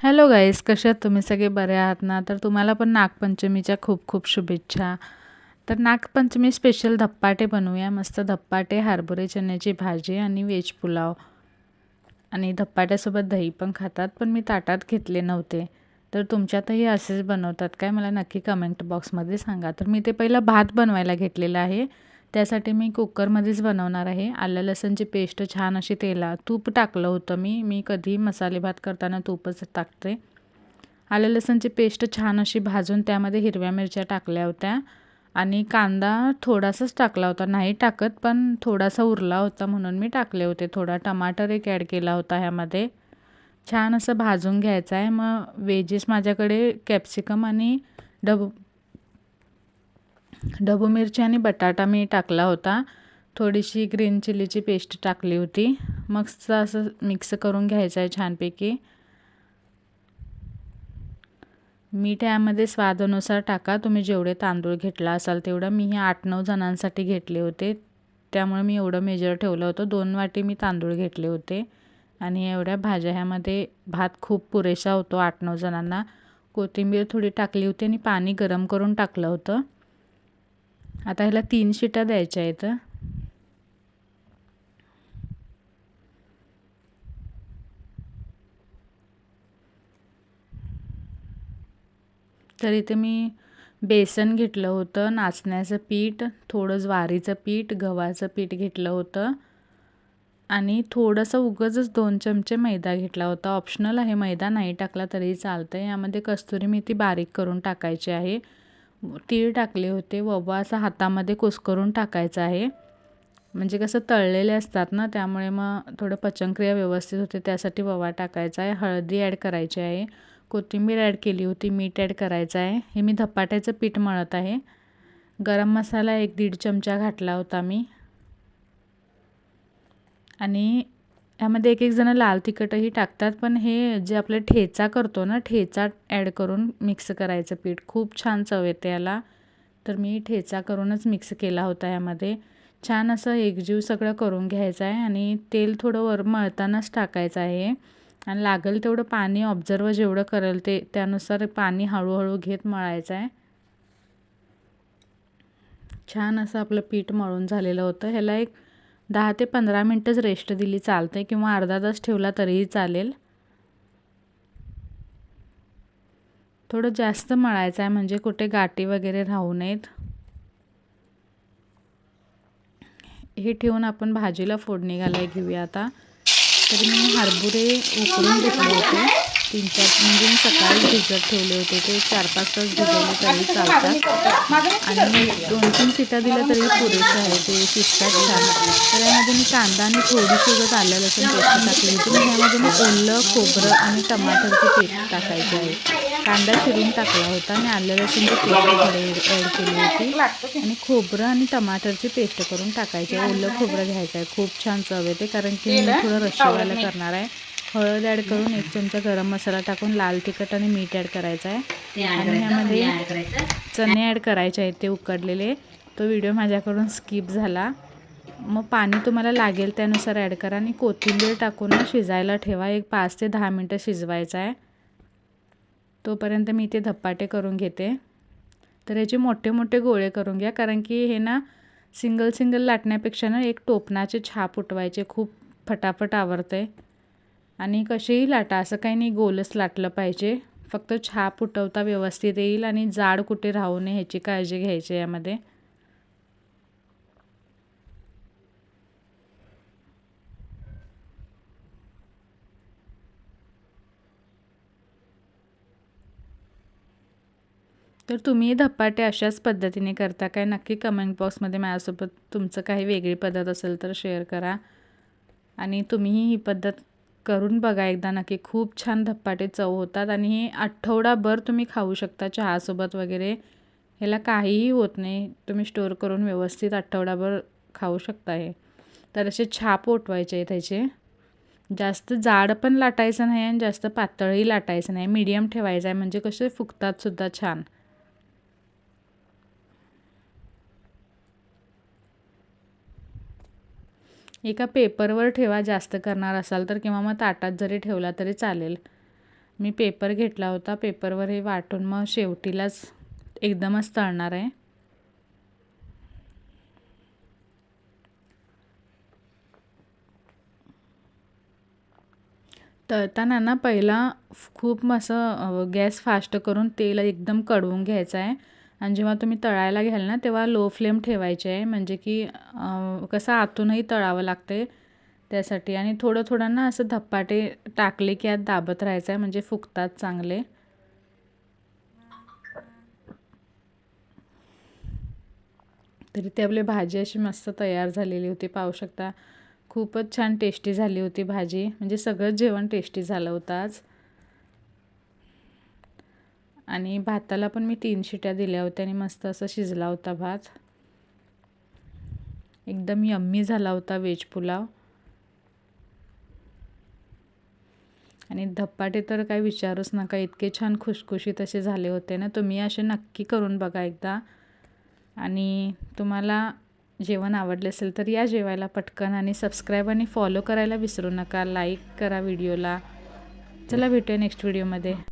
Hello गाईस कशा तुम्ही? सगळे बरे आहात ना? तर तुम्हाला पण नागपंचमीच्या खूप खूप शुभेच्छा. तर नागपंचमी स्पेशल धप्पाटे बनवूया. मस्त धप्पाटे हरभरे चण्याची भाजी आणि व्हेज पुलाव. आणि धप्पाट्यासोबत दही पण खातात पण मी ताटात घेतले नव्हते. तर तुमच्यातही असेच बनवतात काय? मला नक्की कमेंट बॉक्समध्ये सांगा. तर मी ते पहिलं भात बनवायला घेतलेलं आहे. त्यासाठी मी कुकरमध्येच बनवणार आहे. आलं लसणची पेस्ट छान अशी तेला तूप टाकलं होतं मी. मी कधी मसाले भात करताना तूपच टाकते. आलं लसणची पेस्ट छान अशी भाजून त्यामध्ये हिरव्या मिरच्या टाकल्या होत्या. आणि कांदा थोडासाच टाकला होता. नाही टाकत पण थोडासा उरला होता म्हणून मी टाकले होते. थोडा टमाटर एक ॲड केला होता ह्यामध्ये. छान असं भाजून घ्यायचं आहे. मग वेजेस माझ्याकडे कॅप्सिकम आणि डब ढबू मिरची आणि बटाटा मी टाकला होता. थोडीशी ग्रीन चिलीची पेस्ट टाकली होती. मग असं मिक्स करून घ्यायचं आहे छानपैकी. मीठ यामध्ये स्वादानुसार टाका. तुम्ही जेवढे तांदूळ घेतला असाल तेवढं. मी हे आठ नऊ जणांसाठी घेतले होते. त्यामुळे मी एवढं मेजर ठेवलं होतं. दोन वाटी मी तांदूळ घेतले होते. आणि एवढ्या भाज्या ह्यामध्ये भात खूप पुरेसा होतो आठ नऊ जणांना. कोथिंबीर थोडी टाकली होती आणि पाणी गरम करून टाकलं होतं. आता ह्याला तीन शिटा द्यायच्या आहेत तर इथे मी बेसन घेतलं होतं नाचण्याचं पीठ थोडं ज्वारीचं पीठ गव्हाचं पीठ घेतलं होतं आणि थोडंसं उगंच दोन चमचे मैदा घेतला होता. ऑप्शनल आहे मैदा नाही टाकला तरी चालतं यामध्ये कस्तुरी मेथी बारीक करून टाकायची आहे. तीळ टाकले होते. ववा असा हातामध्ये कुसकरून टाकायचा आहे. म्हणजे कसं तळलेले असतात ना त्यामुळे मग थोडं पचनक्रिया व्यवस्थित होते. त्यासाठी ववा टाकायचा आहे. हळदी ॲड करायची आहे. कोथिंबीर ॲड केली होती. मीठ ॲड करायचं आहे. हे मी धपाट्याचं पीठ मळत आहे. गरम मसाला एक दीड चमचा घातला होता मी. आणि ह्यामध्ये एक एक जण लाल तिखटही टाकतात पण हे जे आपलं ठेचा करतो ना ठेचा ॲड करून मिक्स करायचं पीठ. खूप छान चव येते याला. तर मी ठेचा करूनच मिक्स केला होता यामध्ये. छान असं एकजीव सगळं करून घ्यायचं आहे आणि तेल थोडं वर मळतानाच टाकायचं आहे. आणि लागेल तेवढं पाणी ऑब्झर्व जेवढं करेल ते त्यानुसार पाणी हळूहळू घेत मळायचं आहे. छान असं आपलं पीठ मळून झालेलं होतं. ह्याला एक दहा ते पंधरा मिनटंच रेस्ट दिली चालते किंवा अर्धा तास ठेवला तरीही चालेल. थोडं जास्त मळायचं आहे म्हणजे कुठे गाठी वगैरे राहू नयेत. हे ठेवून आपण भाजीला फोडणी घालाय घेऊया आता. तर मी हरभरे उकळून घेतले होते. तीन चार म्हणजे मी सकाळी भिजत ठेवले होते. ते चार पाच तास भिजवले तरी चालतात. आणि दोन तीन शिटा दिल्या तरी पुरेसे आहे ते शिजतात छान तर यामध्ये मी कांदा आणि थोडीशी उगत आलं लसूण पेस्ट टाकली होती. मग यामध्ये मी ओलं खोबरं आणि टमाटरचं पेस्ट टाकायचं आहे. कांदा चिरून टाकला होता. आणि आलं लसूणची पेस्ट थोडी ॲड केली होती. आणि खोबरं आणि टमाटरची पेस्ट करून टाकायची आहे. ओलं खोबरं घ्यायचं आहे. खूप छान चव येते. कारण की मी थोडं रशेवालं करणार आहे. हळद ॲड करून एक चमचा गरम मसाला टाकून लाल तिखट आणि मीठ ॲड करायचं आहे. आणि ह्यामध्ये चणे ॲड करायचे आहेत ते उकडलेले. तो व्हिडिओ माझ्याकडून स्किप झाला. मग पाणी तुम्हाला लागेल त्यानुसार ॲड करा आणि कोथिंबीर टाकून शिजायला ठेवा. एक पाच ते दहा मिनटं शिजवायचं आहे. तोपर्यंत मी ते धप्पाटे करून घेते. तर याचे मोठे मोठे गोळे करून घ्या. कारण की हे ना सिंगल सिंगल लाटण्यापेक्षा ना एक टोपणाचे छाप उठवायचे खूप फटाफट आवडते. आणि कसेही लाटा असं काही नाही गोलच लाटलं पाहिजे. फक्त छाप उठवता व्यवस्थित येईल आणि जाड कुठे राहू नये ह्याची काळजी घ्यायची यामध्ये. तर तुम्ही धप्पाटे अशाच पद्धतीने करता काय? नक्की कमेंट बॉक्समध्ये माझ्यासोबत तुमचं काही वेगळी पद्धत असेल तर शेअर करा. आणि तुम्हीही ही पद्धत करून बघा एकदा नक्की. खूप छान धप्पाटे चव होतात आणि हे आठवडाभर तुम्ही खाऊ शकता चहासोबत वगैरे. ह्याला काहीही होत नाही. तुम्ही स्टोअर करून व्यवस्थित आठवडाभर खाऊ शकता हे. तर असे छाप ओटवायचे आहे त्याचे जास्त जाड पण लाटायचं नाही आणि जास्त पातळही लाटायचं नाही. मीडियम ठेवायचं आहे. म्हणजे कसे फुगतात सुद्धा छान. एका पेपरवर ठेवा जास्त करणार असाल तर किंवा मग ताटात जरी ठेवला तरी चालेल. मी पेपर घेतला होता पेपरवर हे वाटून मग शेवटीलाच एकदमच तळणार आहे. तळताना ना पहिला खूप असं गॅस फास्ट करून तेल एकदम कडवून घ्यायचं आहे. आणि जेव्हा तुम्ही तळायला घ्याल ना तेव्हा लो फ्लेम ठेवायचे. आहे म्हणजे की कसं आतूनही तळावं लागते त्यासाठी. आणि थोडं थोडं ना असं धप्पाटे टाकले की आत दाबत राहायचं आहे म्हणजे फुगतात चांगले. तरी ते आपली भाजी अशी मस्त तयार झालेली होती पाहू शकता. खूपच छान टेस्टी झाली होती भाजी. म्हणजे सगळंच जेवण टेस्टी झालं होतं आज. आणि भाताला पण मी तीन शिट्या दिल्या होत्या आणि मस्त असं शिजला होता भात. एकदम यम्मी झाला होता वेज पुलाव. आणि धप्पाटे तर काही विचारूच नका इतके छान खुशखुशीत असे झाले होते ना. तुम्ही असे नक्की करून बघा एकदा. आणि तुम्हाला जेवण आवडले असेल तर या जेवायला पटकन आणि सबस्क्राईब आणि फॉलो करायला विसरू नका. लाईक करा व्हिडिओला चला भेटूया नेक्स्ट व्हिडिओमध्ये